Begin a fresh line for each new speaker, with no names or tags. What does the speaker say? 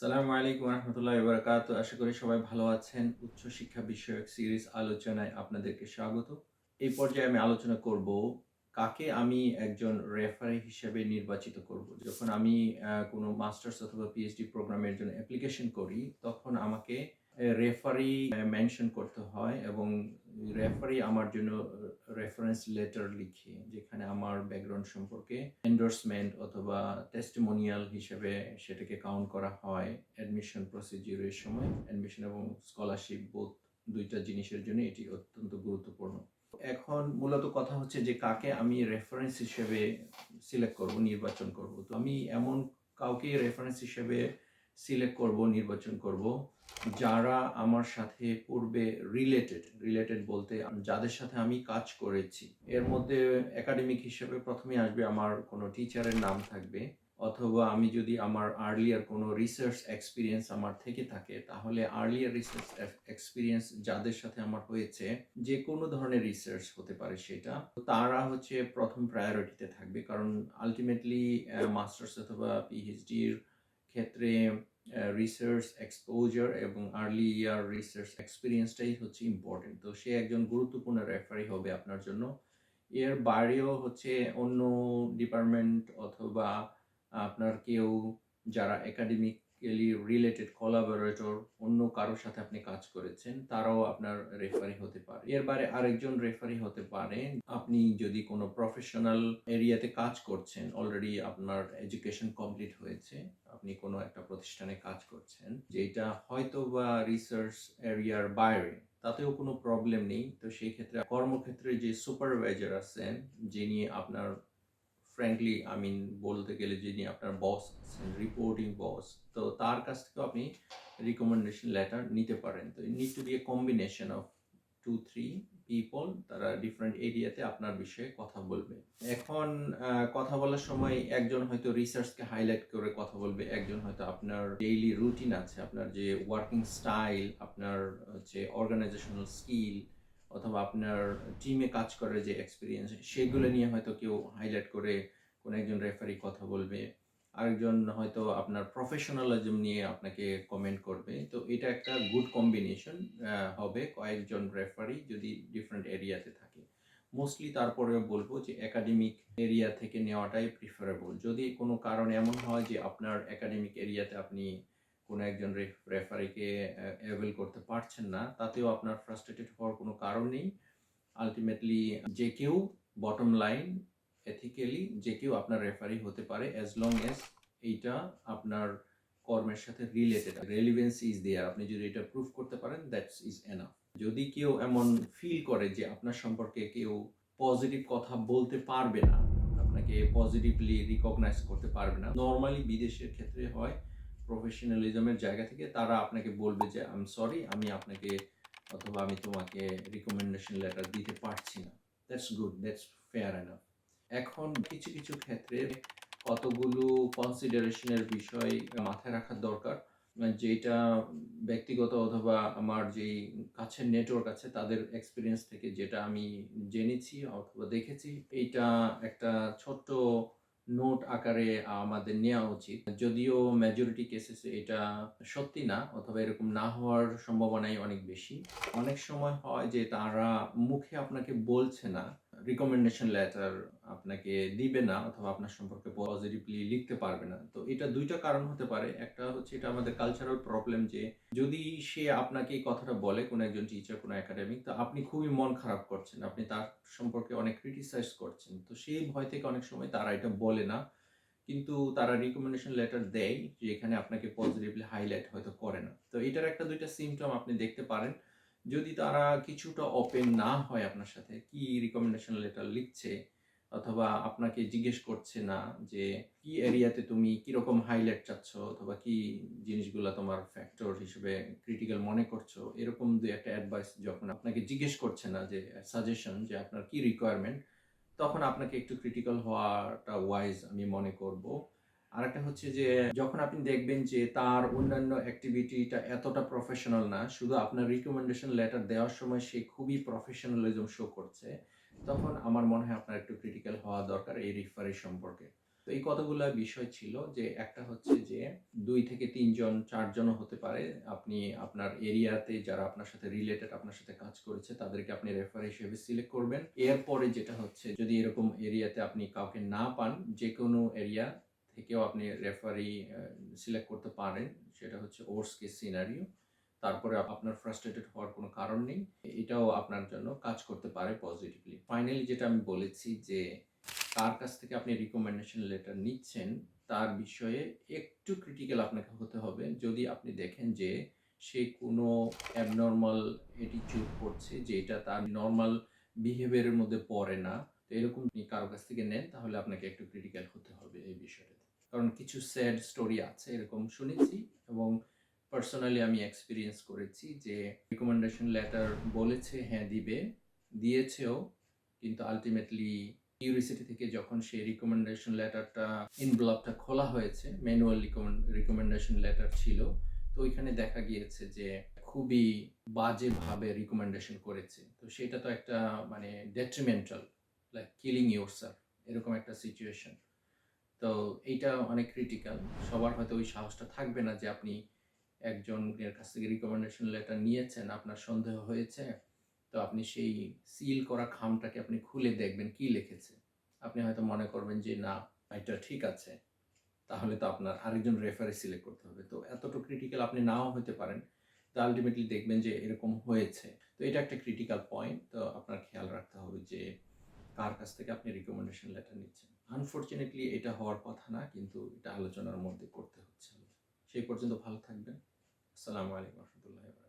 সালামু আলাইকুম রহমতুল্লাহ বরকাত আশা করি সবাই ভালো আছেন। উচ্চ শিক্ষা বিষয়ক সিরিজ আলোচনায় আপনাদেরকে স্বাগত। এই পর্যায়ে আমি আলোচনা করব কাকে আমি একজন রেফারি হিসেবে নির্বাচিত করব। যখন আমি কোনো মাস্টার্স অথবা পিএইচডি প্রোগ্রামের জন্য অ্যাপ্লিকেশন করি, তখন আমাকে রেফারি মেনশন করতে হয় এবং রেফারি আমার জন্য রেফারেন্স লেটার লিখে, যেখানে আমার ব্যাকগ্রাউন্ড সম্পর্কে এন্ডোর্সমেন্ট অথবা টেস্টিমোনিয়াল হিসেবে সেটাকে কাউন্ট করা হয় অ্যাডমিশন প্রসিডিউরের সময় অ্যাডমিশন এবং স্কলারশিপ বোধ দুইটা জিনিসের জন্য এটি অত্যন্ত গুরুত্বপূর্ণ। এখন মূলত কথা হচ্ছে যে কাকে আমি রেফারেন্স হিসেবে সিলেক্ট করব, নির্বাচন করব। তো আমি এমন কাউকে রেফারেন্স হিসেবে সিলেক্ট করব, নির্বাচন করব। যারা আমার সাথে পূর্বে রিলেটেড রিলেটেড বলতে যাদের সাথে আমি কাজ করেছি, এর মধ্যে একাডেমিক হিসেবে প্রথমে আসবে আমার কোনো টিচারের নাম থাকবে। অথবা আমি যদি আমার আর্লিয়ার কোনো রিসার্চ এক্সপিরিয়েন্স আমার থেকে থাকে, তাহলে আর্লিয়ার রিসার্চ এক্সপিরিয়েন্স যাদের সাথে আমার হয়েছে যে কোনো ধরনের রিসার্চ হতে পারে সেটা, তারা হচ্ছে প্রথম প্রায়োরিটিতে থাকবে। কারণ আলটিমেটলি মাস্টার্স অথবা পিএইচডির ক্ষেত্রে রিসার্চ এক্সপোজার এবং আর্লি ইয়ার রিসার্চ এক্সপিরিয়েন্সটাই হচ্ছে ইম্পর্টেন্ট তো সে একজন গুরুত্বপূর্ণ রেফারি হবে আপনার জন্য। এর বাইরেও হচ্ছে অন্য ডিপার্টমেন্ট অথবা আপনার কেউ যারা একাডেমিক্যালি রিলেটেড কোলাবোরেটর অন্য কারোর সাথে আপনি কাজ করেছেন, তারাও আপনার রেফারি হতে পারে। এর বাইরে আরেকজন রেফারি হতে পারে। আপনি যদি কোনো প্রফেশনাল এরিয়াতে কাজ করছেন অলরেডি আপনার এডুকেশন কমপ্লিট হয়েছে, আপনি কোনো একটা প্রতিষ্ঠানে কাজ করছেন, যেটা হয়তো বা রিসার্চ এরিয়ার বাইরে, তাতেও কোনো প্রবলেম নেই। তো সেই ক্ষেত্রে কর্মক্ষেত্রে যে সুপারভাইজার আছেন, যিনি আপনার ফ্র্যাঙ্কলি আই মিন বলতে গেলে যিনি আপনার বস রিপোর্টিং বস তো তার কাছ থেকেও আপনি রিকমেন্ডেশন লেটার নিতে পারেন। তো need to be a combination of two three people তারা ডিফারেন্ট এরিয়াতে আপনার বিষয়ে কথা বলবে। এখন কথা বলার সময় একজন হয়তো রিসার্চকে হাইলাইট করে কথা বলবে, একজন হয়তো আপনার ডেইলি রুটিন আছে, আপনার যে ওয়ার্কিং স্টাইল আপনার হচ্ছে অর্গানাইজেশনাল স্কিল অথবা আপনার টিমে কাজ করার যে এক্সপিরিয়েন্স সেগুলো নিয়ে হয়তো কেউ হাইলাইট করে কোনো একজন রেফারি কথা বলবে আরেকজন হয়তো আপনার প্রফেশনালিজম নিয়ে আপনাকে কমেন্ট করবে। তো এটা একটা গুড কম্বিনেশন হবে কয়েকজন রেফারি যদি ডিফারেন্ট এরিয়াতে থাকে। মোস্টলি তারপরেও বলব যে একাডেমিক এরিয়া থেকে নেওয়াটাই প্রিফারেবল যদি কোনো কারণ এমন হয় যে আপনার একাডেমিক এরিয়াতে আপনি কোনো একজন রেফারিকে অ্যাভেল করতে পারছেন না, তাতেও আপনার ফ্রাস্ট্রেটেড হওয়ার কোনো কারণ নেই। আলটিমেটলি যে কেউ বটম লাইন এথিক্যালি যে কেউ আপনার রেফারি হতে পারে অ্যাজ লং এজ এইটা আপনার কর্মের সাথে রিলেটেড রেলিভেন্স ইজ দেয়ার আপনি যদি এটা প্রুফ করতে পারেন দ্যাটস ইজ এনাফ যদি কেউ এমন ফিল করে যে আপনার সম্পর্কে কেউ পজিটিভ কথা বলতে পারবে না, আপনাকে পজিটিভলি রিকগনাইজ করতে পারবে না নর্মালি বিদেশের ক্ষেত্রে হয় প্রফেশনালিজমের জায়গা থেকে তারা আপনাকে বলবে যে আই এম সরি আমি আপনাকে অথবা আমি তোমাকে রিকমেন্ডেশন লেটার দিতে পারছি না। That's good that's fair enough এখন কিছু কিছু ক্ষেত্রে কতগুলো কনসিডারেশনের বিষয় মাথায় রাখার দরকার যেটা ব্যক্তিগত অথবা আমার যেই কাছের নেটওয়ার্ক আছে, তাদের এক্সপিরিয়েন্স থেকে যেটা আমি জেনেছি অথবা দেখেছি, এইটা একটা ছোট্ট নোট আকারে আমাদের নেওয়া উচিত। যদিও মেজরিটি কেসেস এটা সত্যি না, অথবা এরকম না হওয়ার সম্ভাবনাই অনেক বেশি। অনেক সময় হয় যে তারা মুখে আপনাকে বলছে না রিকমেন্ডেশন লেটার আপনাকে দিবে না অথবা আপনার সম্পর্কে পজিটিভলি লিখতে পারবে না। তো এটা দুইটা কারণ হতে পারে। একটা হচ্ছে এটা আমাদের কালচারাল প্রবলেম যে যদি সে আপনাকে এই কথাটা বলে কোনো একজন টিচার কোনো একাডেমিক তো আপনি খুবই মন খারাপ করছেন। আপনি তার সম্পর্কে অনেক ক্রিটিসাইজ করছেন। তো সেই ভয় থেকে অনেক সময় তারা এটা বলে না। কিন্তু তারা রিকমেন্ডেশন লেটার দেয় যে এখানে আপনাকে পজিটিভলি হাইলাইট হয়তো করে না। তো এটার একটা দুইটা সিমটম আপনি দেখতে পারেন। যদি তারা কিছুটা ওপেন না হয় আপনার সাথে, কি রিকমেন্ডেশন লেটার লিখছে? অথবা আপনাকে জিজ্ঞেস করছে না যে, কি এরিয়াতে তুমি কীরকম হাইলাইট চাচ্ছ? অথবা কি জিনিসগুলো তোমার ফ্যাক্টর হিসেবে ক্রিটিক্যাল মনে করছ? এরকম দু একটা অ্যাডভাইস যখন আপনাকে জিজ্ঞেস করছে না যে সাজেশন যে আপনার কি রিকোয়ারমেন্ট তখন আপনাকে একটু ক্রিটিক্যাল হওয়াটা ওয়াইজ আমি মনে করব। আরেকটা হচ্ছে যে, যখন আপনি দেখবেন যে তার অন্যান্য অ্যাক্টিভিটিটা এতটা প্রফেশনাল না, শুধু আপনার রিকমেন্ডেশন লেটার দেওয়ার সময় সে খুবই প্রফেশনালিজম শো করছে, তখন আমার মনে হয় আপনার একটু ক্রিটিক্যাল হওয়া দরকার এই রিফারি সম্পর্কে। তো এই কতগুলো বিষয় ছিল যে, একটা হচ্ছে যে, দুই থেকে তিনজন, চারজনও হতে পারে, আপনি আপনার এরিয়াতে যারা আপনার সাথে রিলেটেড আপনার সাথে কাজ করেছে, তাদেরকে আপনি রেফার হিসেবে সিলেক্ট করবেন। এরপরে যেটা হচ্ছে, যদি এরকম এরিয়াতে আপনি কাউকে না পান যে কোনো এরিয়া থেকেও আপনি রেফারি সিলেক্ট করতে পারেন। সেটা হচ্ছে ওর্স কেস সিনারিও তারপরে আপনার ফ্রাস্ট্রেটেড হওয়ার কোনো কারণ নেই। এটাও আপনার জন্য কাজ করতে পারে পজিটিভলি ফাইনালি যেটা আমি বলেছি যে, কার কাছ থেকে আপনি রিকমেন্ডেশন লেটার নিচ্ছেন, তার বিষয়ে একটু ক্রিটিক্যাল আপনাকে হতে হবে। যদি আপনি দেখেন যে, সে কোনো অ্যাবনর্মাল অ্যাটিটিউড করছে যে এটা তার নর্মাল বিহেভিয়ারের মধ্যে পড়ে না, তো এরকম কারও কাছ থেকে নেন, তাহলে আপনাকে একটু ক্রিটিক্যাল হতে হবে এই বিষয়টাতে কারণ কিছু স্যাড স্টোরি আছে, এরকম শুনেছি এবং পার্সোনালি আমি এক্সপিরিয়েন্স করেছি যে রিকমেন্ডেশন লেটার বলেছে হ্যাঁ দিবে, দিয়েছেও, কিন্তু আলটিমেটলি ইউনিভার্সিটি থেকে যখন সেই রিকমেন্ডেশন লেটারটা ইনভলভটা খোলা হয়েছে ম্যানুয়াল রিকমেন্ডেশন লেটার ছিল, তো ওইখানে দেখা গিয়েছে যে খুবই বাজেভাবে রিকমেন্ডেশন করেছে। তো সেটা তো একটা মানে ডেট্রিমেন্টাল লাইক কিলিং ইউর এরকম একটা সিচুয়েশন তো এইটা অনেক ক্রিটিক্যাল সবার হয়তো ওই সাহসটা থাকবে না যে আপনি একজনের কাছ থেকে রিকমেন্ডেশন লেটার নিয়েছেন, আপনার সন্দেহ হয়েছে, তো আপনি সেই সিল করা খামটাকে আপনি খুলে দেখবেন কি লিখেছে। আপনি হয়তো মনে করবেন যে, না, এটা ঠিক আছে। তাহলে তো আপনার আরেকজন রেফারে সিলেক্ট করতে হবে। তো এতটুকু ক্রিটিক্যাল আপনি নাও হতে পারেন, তো আলটিমেটলি দেখবেন যে এরকম হয়েছে। তো এটা একটা ক্রিটিক্যাল পয়েন্ট তো আপনার খেয়াল রাখতে হবে যে কার কাছ থেকে আপনি রিকমেন্ডেশন লেটার নিচ্ছেন। আনফর্চুনেটলি এটা হওয়ার কথা না, কিন্তু এটা আলোচনার মধ্যে করতে হচ্ছে। সেই পর্যন্ত ভালো থাকবেন। আসসালামু আলাইকুম রহমতুল্লাহ